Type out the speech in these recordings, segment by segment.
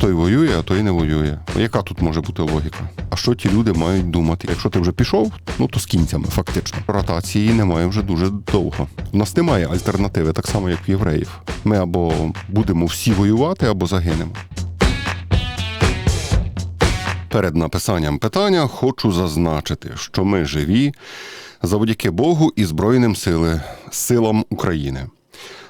Той воює, а той не воює. Яка тут може бути логіка? А що ті люди мають думати? Якщо ти вже пішов, ну то з кінцями, фактично. Ротації немає вже дуже довго. У нас немає альтернативи, так само як в євреїв. Ми або будемо всі воювати, або загинемо. Перед написанням питання хочу зазначити, що ми живі завдяки Богу і Збройним сили, силам України.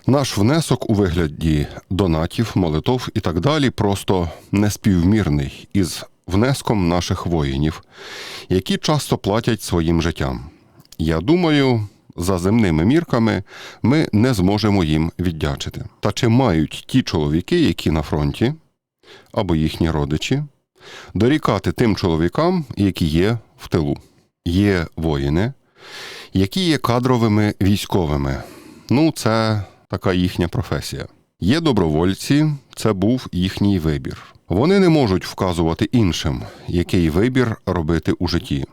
Наш внесок у вигляді донатів, молитов і так далі просто неспівмірний із внеском наших воїнів, які часто платять своїм життям. Я думаю, за земними мірками ми не зможемо їм віддячити. Та чи мають ті чоловіки, які на фронті, або їхні родичі, дорікати тим чоловікам, які є в тилу? Є воїни, які є кадровими військовими. Ну, це така їхня професія. Є добровольці, це був їхній вибір. Вони не можуть вказувати іншим, який вибір робити у житті.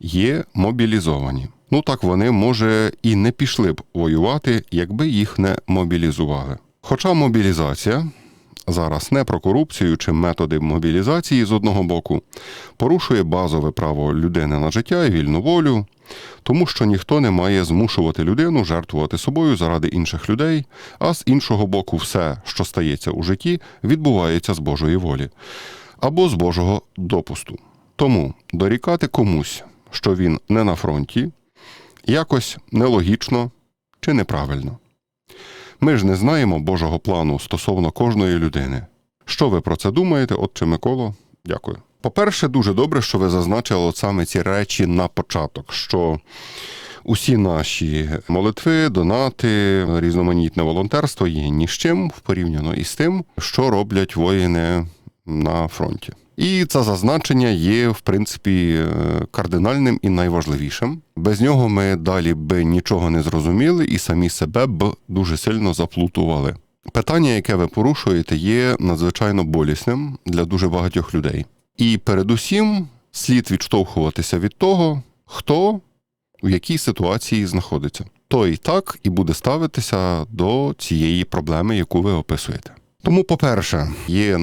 Є мобілізовані. Ну так вони, може, і не пішли б воювати, якби їх не мобілізували. Хоча мобілізація зараз не про корупцію чи методи мобілізації з одного боку порушує базове право людини на життя і вільну волю, тому що ніхто не має змушувати людину жертвувати собою заради інших людей, а з іншого боку, все, що стається у житті, відбувається з Божої волі або з Божого допусту. Тому дорікати комусь, що він не на фронті, якось нелогічно чи неправильно. Ми ж не знаємо Божого плану стосовно кожної людини. Що ви про це думаєте, отче Миколо? Дякую. По-перше, дуже добре, що ви зазначили саме ці речі на початок, що усі наші молитви, донати, різноманітне волонтерство є ні з чим порівняно із тим, що роблять воїни на фронті. І це зазначення є, в принципі, е, кардинальним і найважливішим. Без нього ми далі би нічого не зрозуміли і самі себе б дуже сильно заплутували. Питання, яке ви порушуєте, є надзвичайно болісним для дуже багатьох людей. І передусім слід відштовхуватися від того, хто в якій ситуації знаходиться. Той так і буде ставитися до цієї проблеми, яку ви описуєте. Тому, по-перше, є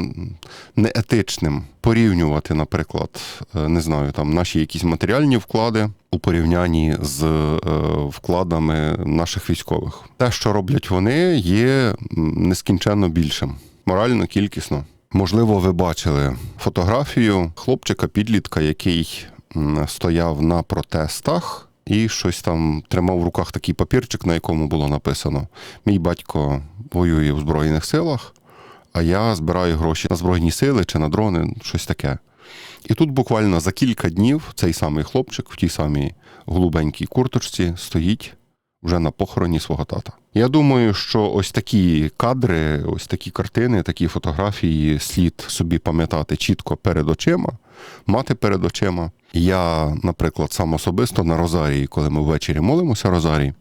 неетичним порівнювати, наприклад, е, не знаю, там наші якісь матеріальні вклади у порівнянні з е, вкладами наших військових. Те, що роблять вони, є нескінченно більшим, морально, кількісно. Можливо, ви бачили фотографію хлопчика-підлітка, який стояв на протестах. І щось там тримав в руках такий папірчик, на якому було написано: Мій батько воює в Збройних силах, а я збираю гроші на Збройні сили чи на дрони, щось таке. І тут буквально за кілька днів цей самий хлопчик в тій самій голубенькій курточці стоїть вже на похороні свого тата. Я думаю, що ось такі кадри, ось такі картини, такі фотографії слід собі пам'ятати чітко перед очима, мати перед очима. Я, наприклад, сам особисто на Розарії, коли ми ввечері молимося Розарій,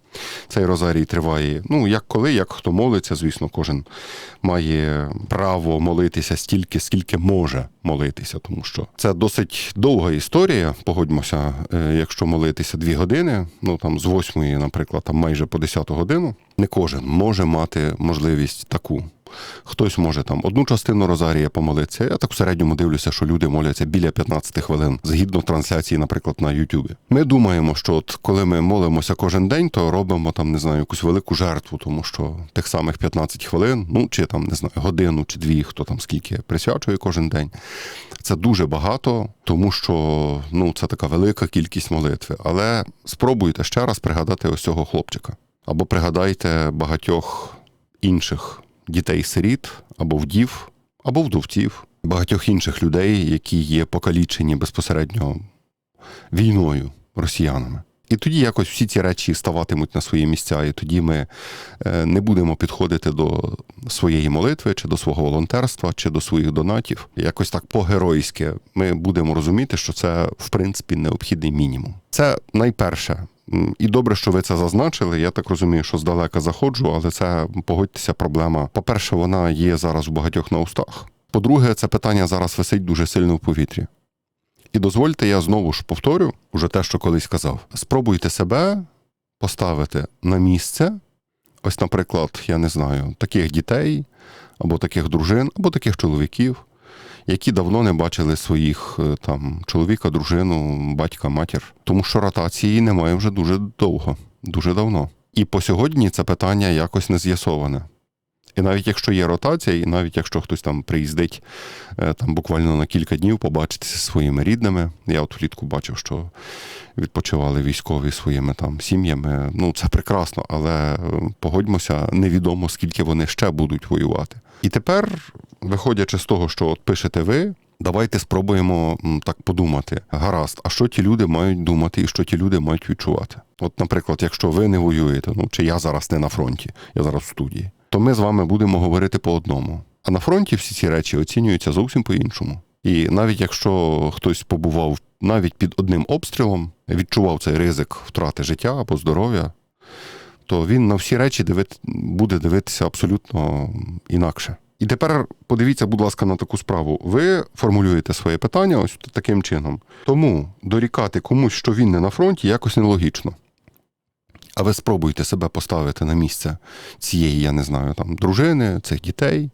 цей Розарій триває, ну як коли, як хто молиться, звісно, кожен має право молитися стільки, скільки може молитися, тому що це досить довга історія. Погодьмося, е, якщо молитися дві години, ну там з восьмої, наприклад, там майже по десяту годину, не кожен може мати можливість таку. Хтось може там одну частину Розарія помолитися. Я так в середньому дивлюся, що люди моляться біля 15 хвилин згідно трансляції, наприклад, на Ютубі. Ми думаємо, що от коли ми молимося кожен день, то робимо там, не знаю, якусь велику жертву, тому що тих самих 15 хвилин, ну чи там не знаю, годину чи дві, хто там скільки присвячує кожен день. Це дуже багато, тому що ну це така велика кількість молитви. Але спробуйте ще раз пригадати ось цього хлопчика. Або пригадайте багатьох інших дітей-сиріт або вдів, або вдовців, багатьох інших людей, які є покалічені безпосередньо війною росіянами. І тоді якось всі ці речі ставатимуть на свої місця, і тоді ми е, не будемо підходити до своєї молитви, чи до свого волонтерства, чи до своїх донатів. Якось так по-геройськи ми будемо розуміти, що це в принципі необхідний мінімум. Це найперше. І добре, що ви це зазначили. Я так розумію, що здалека заходжу, але це погодьтеся, проблема. По-перше, вона є зараз у багатьох на устах. По-друге, це питання зараз висить дуже сильно в повітрі. І дозвольте, я знову ж повторю уже те, що колись казав. Спробуйте себе поставити на місце. Ось, наприклад, я не знаю, таких дітей або таких дружин, або таких чоловіків, які давно не бачили своїх е, там чоловіка, дружину, батька, матір. Тому що ротації немає вже дуже довго, дуже давно. І по сьогодні це питання якось не з'ясоване. І навіть якщо є ротація, і навіть якщо хтось там приїздить е, там буквально на кілька днів побачитися зі своїми рідними, я от влітку бачив, що відпочивали військові своїми там сім'ями. Ну це прекрасно, але е, погодьмося, невідомо скільки вони ще будуть воювати. І тепер, виходячи з того, що от пишете ви. Давайте спробуємо так подумати. Гаразд, а що ті люди мають думати і що ті люди мають відчувати? От, наприклад, якщо ви не воюєте, ну чи я зараз не на фронті, я зараз в студії, то ми з вами будемо говорити по одному. А на фронті всі ці речі оцінюються зовсім по-іншому. І навіть якщо хтось побував навіть під одним обстрілом, відчував цей ризик втрати життя або здоров'я, то він на всі речі дивит... буде дивитися абсолютно інакше. І тепер подивіться, будь ласка, на таку справу. Ви формулюєте своє питання ось таким чином. Тому дорікати комусь, що він не на фронті, якось нелогічно. А ви спробуйте себе поставити на місце цієї, я не знаю, там дружини, цих дітей,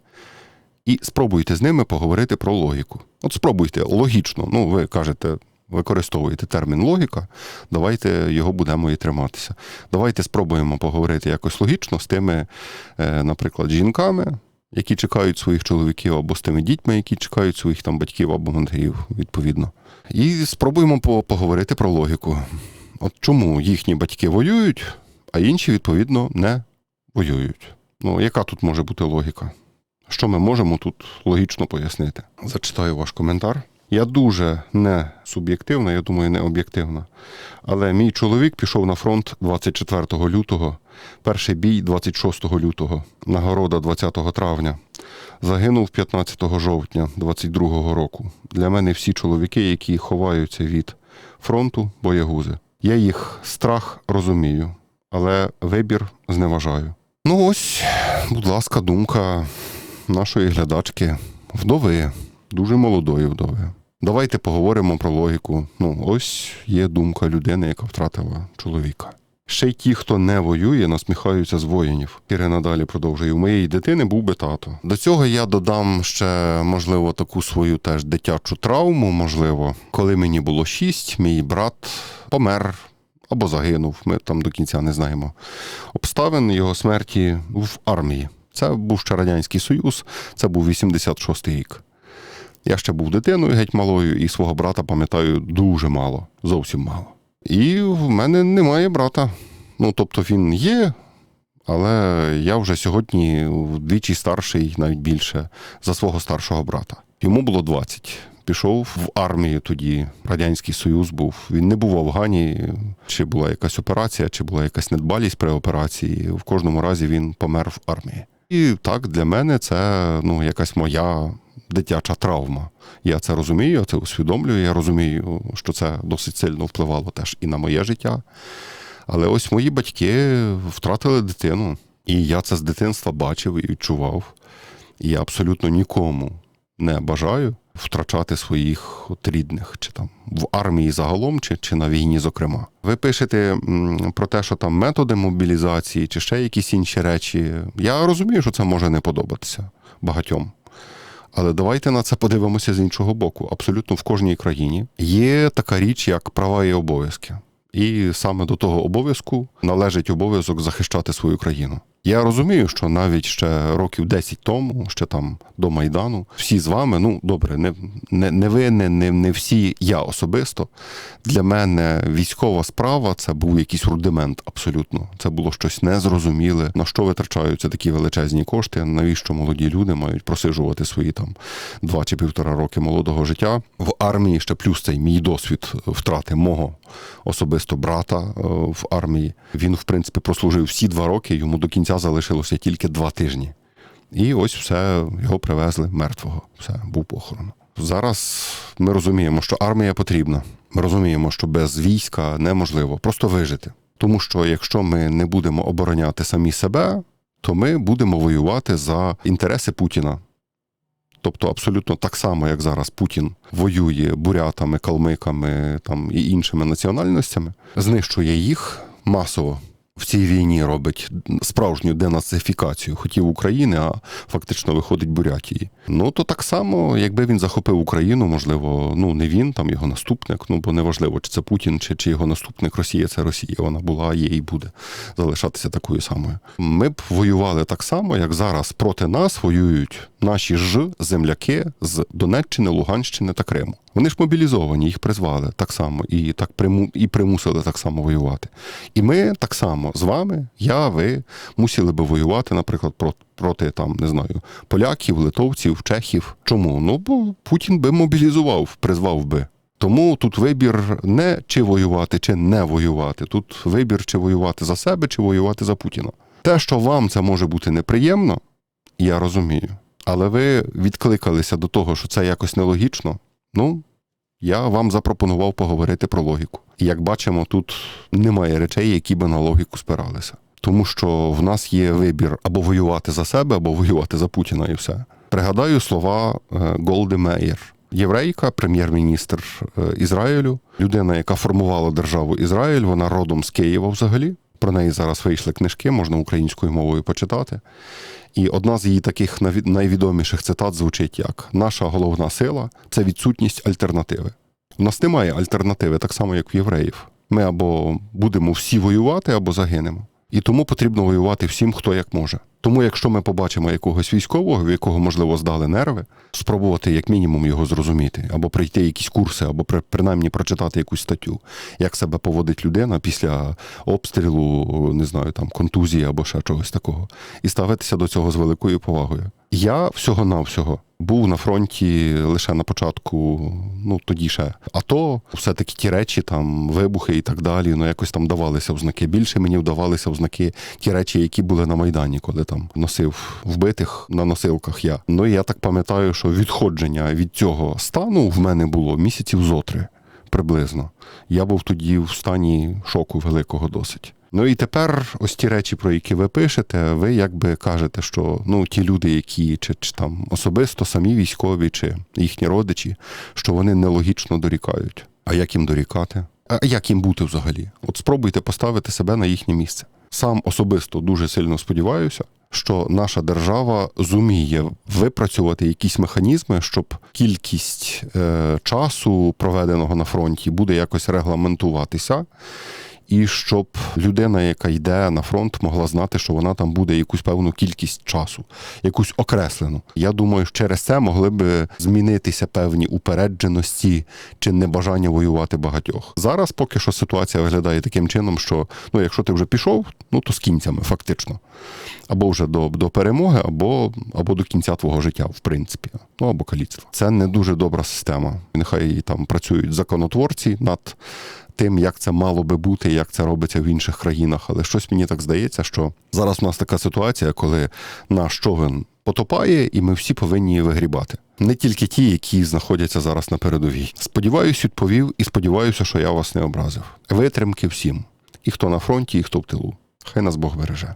і спробуйте з ними поговорити про логіку. От спробуйте логічно. Ну, ви кажете, використовуєте термін логіка, давайте його будемо і триматися. Давайте спробуємо поговорити якось логічно з тими, е, наприклад, жінками, які чекають своїх чоловіків, або з тими дітьми, які чекають своїх там батьків або матерів, відповідно. І спробуємо поговорити про логіку. От чому їхні батьки воюють, а інші, відповідно, не воюють. Ну, яка тут може бути логіка? Що ми можемо тут логічно пояснити? Зачитаю ваш коментар. Я дуже не суб'єктивна, я думаю, не об'єктивна. Але мій чоловік пішов на фронт 24 лютого, перший бій 26 лютого, нагорода 20 травня. Загинув 15 жовтня 22 року. Для мене всі чоловіки, які ховаються від фронту, боягузи. Я їх страх розумію, але вибір зневажаю. Ну ось, будь ласка, думка нашої глядачки, вдови, дуже молодої вдови. Давайте поговоримо про логіку. Ну, ось є думка людини, яка втратила чоловіка. Ще й ті, хто не воює, насміхаються з воїнів. Ірина далі продовжує. У моєї дитини був би тато. До цього я додам ще, можливо, таку свою теж дитячу травму. Можливо, коли мені було шість, мій брат помер або загинув. Ми там до кінця не знаємо обставин його смерті в армії. Це був ще Радянський Союз, це був 86-й рік. Я ще був дитиною геть малою, і свого брата пам'ятаю дуже мало, зовсім мало. І в мене немає брата. Ну, тобто він є, але я вже сьогодні вдвічі старший, навіть більше, за свого старшого брата. Йому було 20. Пішов в армію тоді, Радянський Союз був. Він не був в Афгані, чи була якась операція, чи була якась недбалість при операції. В кожному разі він помер в армії. І так, для мене це ну, якась моя дитяча травма. Я це розумію, я це усвідомлюю. Я розумію, що це досить сильно впливало теж і на моє життя. Але ось мої батьки втратили дитину, і я це з дитинства бачив і відчував. І я абсолютно нікому не бажаю втрачати своїх от рідних, чи там в армії загалом, чи, чи на війні, зокрема. Ви пишете про те, що там методи мобілізації, чи ще якісь інші речі. Я розумію, що це може не подобатися багатьом. Але давайте на це подивимося з іншого боку. Абсолютно в кожній країні є така річ, як права і обов'язки. І саме до того обов'язку належить обов'язок захищати свою країну. Я розумію, що навіть ще років 10 тому, ще там до Майдану, всі з вами, ну добре, не, не, не ви, не, не, всі, я особисто. Для мене військова справа це був якийсь рудимент абсолютно. Це було щось незрозуміле, на що витрачаються такі величезні кошти, навіщо молоді люди мають просижувати свої там два чи півтора роки молодого життя. В армії ще плюс цей мій досвід втрати мого особисто брата е, в армії. Він, в принципі, прослужив всі два роки, йому до кінця залишилося тільки два тижні. І ось все, його привезли мертвого. Все, був похорон. Зараз ми розуміємо, що армія потрібна. Ми розуміємо, що без війська неможливо просто вижити. Тому що якщо ми не будемо обороняти самі себе, то ми будемо воювати за інтереси Путіна. Тобто, абсолютно так само, як зараз Путін воює бурятами, калмиками там і іншими національностями, знищує їх масово в цій війні робить справжню денацифікацію хотів України, а фактично виходить Бурятії. Ну то так само, якби він захопив Україну, можливо, ну не він, там його наступник. Ну бо неважливо, чи це Путін, чи, чи його наступник Росія, це Росія. Вона була, є і буде залишатися такою самою. Ми б воювали так само, як зараз проти нас воюють наші ж земляки з Донеччини, Луганщини та Криму. Вони ж мобілізовані, їх призвали так само і так приму і примусили так само воювати. І ми так само з вами, я, ви мусили би воювати, наприклад, проти там не знаю поляків, литовців, чехів. Чому? Ну бо Путін би мобілізував, призвав би. Тому тут вибір не чи воювати, чи не воювати. Тут вибір, чи воювати за себе, чи воювати за Путіна. Те, що вам це може бути неприємно, я розумію. Але ви відкликалися до того, що це якось нелогічно. Ну, я вам запропонував поговорити про логіку. Як бачимо, тут немає речей, які би на логіку спиралися. Тому що в нас є вибір або воювати за себе, або воювати за Путіна, і все. Пригадаю слова е, Голди Меєр. Єврейка, прем'єр-міністр е, Ізраїлю, людина, яка формувала державу Ізраїль, вона родом з Києва взагалі. Про неї зараз вийшли книжки, можна українською мовою почитати. І одна з її таких найвідоміших цитат звучить як: наша головна сила це відсутність альтернативи. У нас немає альтернативи, так само, як в євреїв. Ми або будемо всі воювати, або загинемо. І тому потрібно воювати всім, хто як може. Тому, якщо ми побачимо якогось військового, в якого можливо здали нерви, спробувати як мінімум його зрозуміти, або пройти якісь курси, або при- принаймні прочитати якусь статтю, як себе поводить людина після обстрілу, не знаю, там контузії або ще чогось такого, і ставитися до цього з великою повагою. Я всього навсього був на фронті лише на початку, ну тоді ще АТО, все-таки ті речі, там вибухи і так далі. Ну якось там давалися ознаки. Більше мені вдавалися ознаки ті речі, які були на майдані, коли там носив вбитих на носилках. Я ну і я так пам'ятаю, що відходження від цього стану в мене було місяців зотри приблизно. Я був тоді в стані шоку великого досить. Ну і тепер ось ті речі, про які ви пишете, ви якби кажете, що ну ті люди, які чи, чи там особисто самі військові, чи їхні родичі, що вони нелогічно дорікають. А як їм дорікати? А як їм бути взагалі? От спробуйте поставити себе на їхнє місце. Сам особисто дуже сильно сподіваюся, що наша держава зуміє випрацювати якісь механізми, щоб кількість е, часу, проведеного на фронті, буде якось регламентуватися. І щоб людина, яка йде на фронт, могла знати, що вона там буде якусь певну кількість часу, якусь окреслену. Я думаю, через це могли б змінитися певні упередженості чи небажання воювати багатьох. Зараз поки що ситуація виглядає таким чином, що ну, якщо ти вже пішов, ну то з кінцями, фактично. Або вже до, до перемоги, або, або до кінця твого життя, в принципі, ну або каліцтва. Це не дуже добра система. Нехай там працюють законотворці над тим, як це мало би бути, як це робиться в інших країнах. Але щось мені так здається, що зараз у нас така ситуація, коли наш човен потопає, і ми всі повинні її вигрібати. Не тільки ті, які знаходяться зараз на передовій. Сподіваюсь, відповів і сподіваюся, що я вас не образив. Витримки всім. І хто на фронті, і хто в тилу. Хай нас Бог береже.